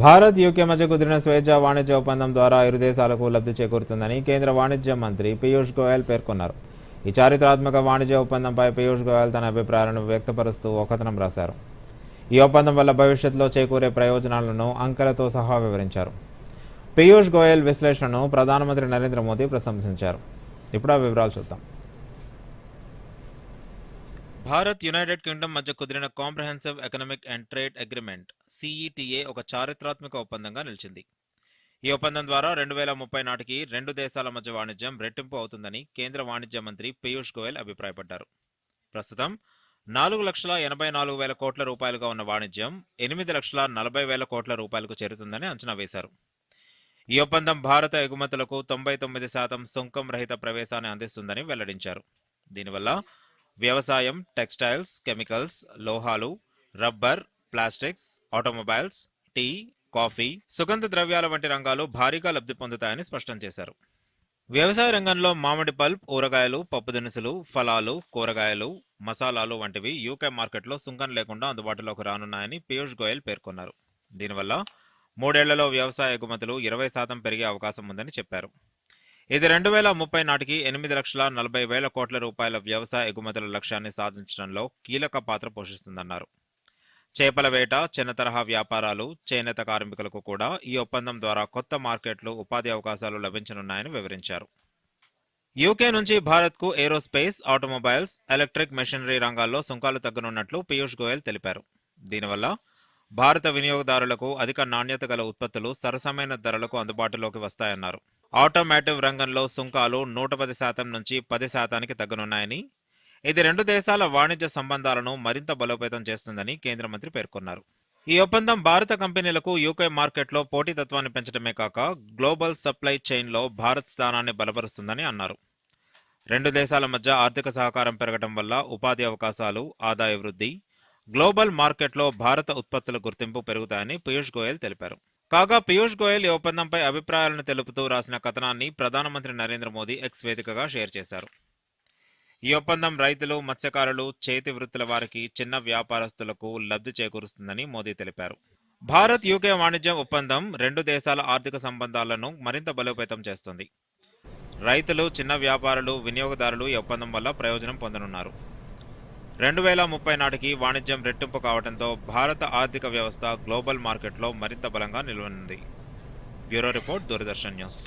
Bharat UK మధ్య కుదిరిన స్వేచ్ఛ వాణిజ్య ఒప్పందం ద్వారా ఇరు దేశాలకు లబ్ధి చేకూరుతుందని కేంద్ర వాణిజ్య మంత్రి పీయూష్ గోయల్ పేర్కొన్నారు. ఈ చారిత్రాత్మక వాణిజ్య ఒప్పందంపై పీయూష్ గోయల్ తన అభిప్రాయాలను వ్యక్తపరుస్తూ ఒకతనం రాశారు. ఈ ఒప్పందం వల్ల భవిష్యత్తులో చేకూరే ప్రయోజనాలను అంకెలతో సహా వివరించారు. పీయూష్ గోయల్ విశ్లేషణను ప్రధానమంత్రి నరేంద్ర మోదీ ప్రశంసించారు. ఇప్పుడు ఆ వివరాలు చూద్దాం. భారత్ యునైటెడ్ కింగ్డమ్ మధ్య కుదిరిన comprehensive economic and trade agreement CETA ఒక చారిత్రాత్మక ఒప్పందంగా నిలిచింది. ఈ ఒప్పందం ద్వారా రెండు వేల ముప్పై నాటికి రెండు దేశాల మధ్య వాణిజ్యం రెట్టింపు అవుతుందని కేంద్ర వాణిజ్య మంత్రి పీయూష్ గోయల్ అభిప్రాయపడ్డారు. ప్రస్తుతం నాలుగు లక్షల ఎనభై నాలుగు వేల కోట్ల రూపాయలుగా ఉన్న వాణిజ్యం ఎనిమిది లక్షల నలభై వేల కోట్ల రూపాయలకు చేరుతుందని అంచనా వేశారు. ఈ ఒప్పందం భారత ఎగుమతులకు తొంభై తొమ్మిది శాతం సుంకం రహిత ప్రవేశాన్ని అందిస్తుందని వెల్లడించారు. దీనివల్ల వ్యవసాయం టెక్స్టైల్స్ కెమికల్స్ లోహాలు rubber plastics automobiles tea coffee సుగంధ ద్రవ్యాల వంటి రంగాలు భారీగా లబ్ధి పొందుతాయని స్పష్టం చేశారు. వ్యవసాయ రంగంలో మామిడి పల్ప్ ఊరగాయలు పప్పు దినుసులు ఫలాలు కూరగాయలు మసాలాలు వంటివి యూకే మార్కెట్లో సుంకం లేకుండా అందుబాటులోకి రానున్నాయని పీయూష్ గోయల్ పేర్కొన్నారు. దీనివల్ల మూడేళ్ళలో వ్యవసాయ ఎగుమతులు ఇరవై శాతం పెరిగే అవకాశం ఉందని చెప్పారు. ఇది రెండు వేల ముప్పై నాటికి ఎనిమిది లక్షల నలభై వేల కోట్ల రూపాయల వ్యవసాయ ఎగుమతుల లక్ష్యాన్ని సాధించడంలో కీలక పాత్ర పోషిస్తుందన్నారు. చేపల వేట చిన్న తరహా వ్యాపారాలు చేనేత కార్మికులకు కూడా ఈ ఒప్పందం ద్వారా కొత్త మార్కెట్లు ఉపాధి అవకాశాలు లభించనున్నాయని వివరించారు. యూకే నుంచి భారత్కు ఏరోస్పేస్ ఆటోమొబైల్స్ ఎలక్ట్రిక్ మెషినరీ రంగాల్లో సుంకాలు తగ్గనున్నట్లు పీయూష్ గోయల్ తెలిపారు. దీనివల్ల భారత వినియోగదారులకు అధిక నాణ్యత గల ఉత్పత్తులు సరసమైన ధరలకు అందుబాటులోకి వస్తాయన్నారు. ఆటోమేటివ్ రంగంలో సుంకాలు నూట పది శాతం నుంచి పది శాతానికి తగ్గనున్నాయని ఇది రెండు దేశాల వాణిజ్య సంబంధాలను మరింత బలోపేతం చేస్తుందని కేంద్ర మంత్రి పేర్కొన్నారు. ఈ ఒప్పందం భారత కంపెనీలకు యూకే మార్కెట్లో పోటీతత్వాన్ని పెంచడమే కాక గ్లోబల్ సప్లై చైన్లో భారత్ స్థానాన్ని బలపరుస్తుందని అన్నారు. రెండు దేశాల మధ్య ఆర్థిక సహకారం పెరగడం వల్ల ఉపాధి అవకాశాలు ఆదాయ వృద్ధి గ్లోబల్ మార్కెట్లో భారత ఉత్పత్తుల గుర్తింపు పెరుగుతాయని పీయూష్ గోయల్ తెలిపారు. కాగా పీయూష్ గోయల్ ఈ ఒప్పందంపై అభిప్రాయాలను తెలుపుతూ రాసిన కథనాన్ని ప్రధానమంత్రి నరేంద్ర మోదీ ఎక్స్ వేదికగా షేర్ చేశారు. ఈ ఒప్పందం రైతులు మత్స్యకారులు చేతి వృత్తుల వారికి చిన్న వ్యాపారస్తులకు లబ్ధి చేకూరుస్తుందని మోదీ తెలిపారు. భారత్ యూకే వాణిజ్య ఒప్పందం రెండు దేశాల ఆర్థిక సంబంధాలను మరింత బలోపేతం చేస్తుంది. రైతులు చిన్న వ్యాపారులు వినియోగదారులు ఈ ఒప్పందం వల్ల ప్రయోజనం పొందనున్నారు. రెండు వేల ముప్పై నాటికి వాణిజ్యం రెట్టింపు కావడంతో భారత ఆర్థిక వ్యవస్థ గ్లోబల్ మార్కెట్లో మరింత బలంగా నిలవనుంది. Bureau report Doordarshan news.